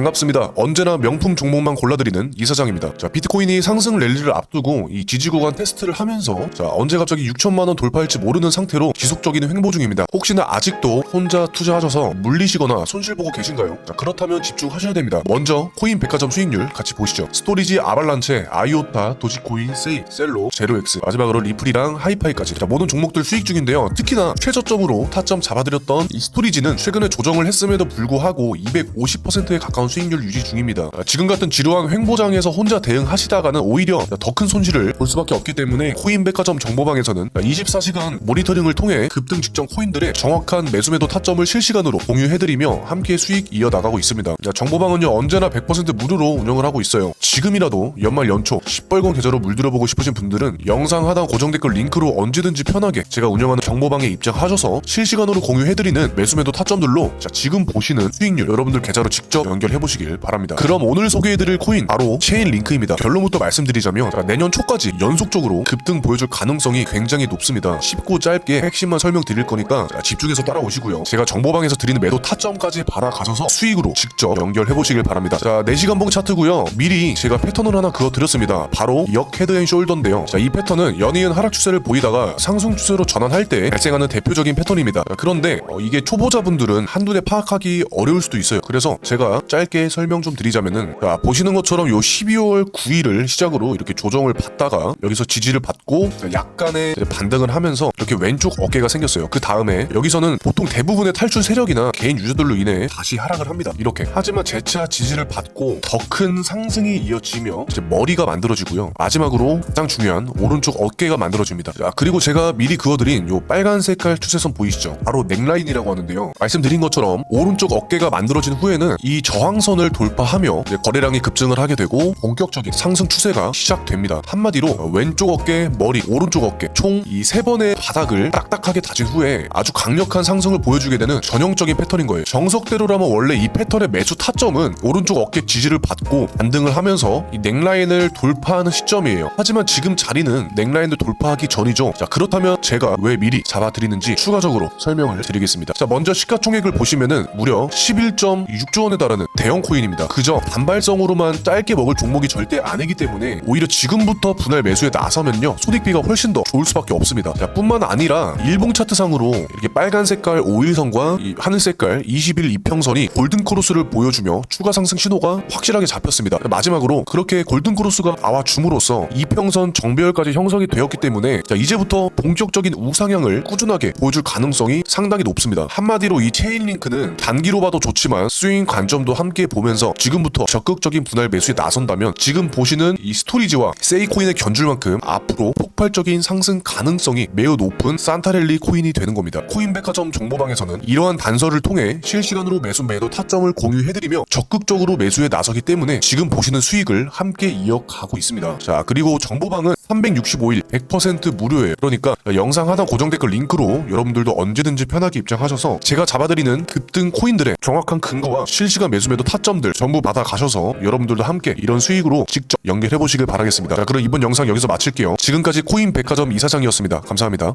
반갑습니다. 언제나 명품 종목만 골라드리는 이 사장입니다. 자, 비트코인이 상승 랠리를 앞두고 이 지지 구간 테스트를 하면서 자, 언제 갑자기 6천만 원 돌파할지 모르는 상태로 지속적인 횡보 중입니다. 혹시나 아직도 혼자 투자하셔서 물리시거나 손실 보고 계신가요? 자, 그렇다면 집중하셔야 됩니다. 먼저 코인 백화점 수익률 같이 보시죠. 스토리지 아발란체, 아이오타, 도지코인, 세이, 셀로, 제로엑스, 마지막으로 리플이랑 하이파이까지 자, 모든 종목들 수익 중인데요. 특히나 최저점으로 타점 잡아드렸던 이 스토리지는 최근에 조정을 했음에도 불구하고 250%에 가까운 수익률 유지 중입니다. 아, 지금 같은 지루한 횡보장에서 혼자 대응하시다가는 오히려 더 큰 손실을 볼 수밖에 없기 때문에 코인 백화점 정보방에서는 24시간 모니터링을 통해 급등 직전 코인들의 정확한 매수 매도 타점을 실시간으로 공유해드리며 함께 수익 이어나가고 있습니다. 자, 정보방은요 언제나 100% 무료로 운영을 하고 있어요. 지금이라도 연말 연초 시뻘건 계좌로 물들여보고 싶으신 분들은 영상 하단 고정 댓글 링크로 언제든지 편하게 제가 운영하는 정보방에 입장하셔서 실시간으로 공유해드리는 매수 매도 타점들로 자, 지금 보시는 수익률 여러분들 계좌로 직접 연결해 보시길 바랍니다. 그럼 오늘 소개해드릴 코인 바로 체인 링크입니다. 결론부터 말씀드리자면 자, 내년 초까지 연속적으로 급등 보여줄 가능성이 굉장히 높습니다. 쉽고 짧게 핵심만 설명드릴 거니까 자, 집중해서 따라오시고요. 제가 정보방에서 드리는 매도 타점까지 바라가셔서 수익으로 직접 연결해보시길 바랍니다. 자, 4시간봉 차트고요. 미리 제가 패턴을 하나 그어드렸습니다. 바로 역 헤드앤숄더인데요. 자, 이 패턴은 연이은 하락 추세를 보이다가 상승 추세로 전환할 때 발생하는 대표적인 패턴입니다. 자, 그런데 어, 이게 초보자분들은 한눈에 파악하기 어려울 수도 있어요. 그래서 제가 짧게 설명 좀 드리자면은 자, 보시는 것처럼 요 12월 9일을 시작으로 이렇게 조정을 받다가 여기서 지지를 받고 약간의 반등을 하면서 이렇게 왼쪽 어깨가 생겼어요. 그 다음에 여기서는 보통 대부분의 탈출 세력이나 개인 유저들로 인해 다시 하락을 합니다. 이렇게. 하지만 재차 지지를 받고 더 큰 상승이 이어지며 이제 머리가 만들어지고요. 마지막으로 가장 중요한 오른쪽 어깨가 만들어집니다. 자, 그리고 제가 미리 그어드린 요 빨간 색깔 추세선 보이시죠? 바로 넥라인이라고 하는데요. 말씀드린 것처럼 오른쪽 어깨가 만들어진 후에는 이 저항 선을 돌파하며 거래량이 급증을 하게 되고 본격적인 상승 추세가 시작됩니다. 한마디로 왼쪽 어깨, 머리, 오른쪽 어깨 총 이 세 번의 바닥을 딱딱하게 다진 후에 아주 강력한 상승을 보여주게 되는 전형적인 패턴인 거예요. 정석대로라면 원래 이 패턴의 매수 타점은 오른쪽 어깨 지지를 받고 반등을 하면서 이 넥라인을 돌파하는 시점이에요. 하지만 지금 자리는 넥라인을 돌파하기 전이죠. 자 그렇다면 제가 왜 미리 잡아드리는지 추가적으로 설명을 드리겠습니다. 자 먼저 시가총액을 보시면은 무려 11.6조 원에 달하는 대형 코인입니다. 그저 단발성으로만 짧게 먹을 종목이 절대 아니기 때문에 오히려 지금부터 분할 매수에 나서면요 손익비가 훨씬 더 좋을 수밖에 없습니다. 자, 뿐만 아니라 일봉 차트상으로 이렇게 빨간 색깔 5일선과 이 하늘 색깔 20일 이평선이 골든 크로스를 보여주며 추가 상승 신호가 확실하게 잡혔습니다. 마지막으로 그렇게 골든 크로스가 나와 줌으로써 이평선 정배열까지 형성이 되었기 때문에 자, 이제부터 본격적인 우상향을 꾸준하게 보여줄 가능성이 상당히 높습니다. 한마디로 이 체인 링크는 단기로 봐도 좋지만 스윙 관점도 함께 보면서 지금부터 적극적인 분할 매수에 나선다면 지금 보시는 이 스토리지와 세이코인의 견줄 만큼 앞으로 폭발적인 상승 가능성이 매우 높은 산타랠리 코인이 되는 겁니다. 코인백화점 정보방에서는 이러한 단서를 통해 실시간으로 매수 매도 타점을 공유해드리며 적극적으로 매수에 나서기 때문에 지금 보시는 수익을 함께 이어가고 있습니다. 자 그리고 정보방은 365일 100% 무료예요. 그러니까 영상 하단 고정 댓글 링크로 여러분들도 언제든지 편하게 입장하셔서 제가 잡아드리는 급등 코인들의 정확한 근거와 실시간 매수 매도 타점들 전부 받아 가셔서 여러분들도 함께 이런 수익으로 직접 연결해 보시길 바라겠습니다. 자 그럼 이번 영상 여기서 마칠게요. 지금까지 코인 백화점 이사장이었습니다. 감사합니다.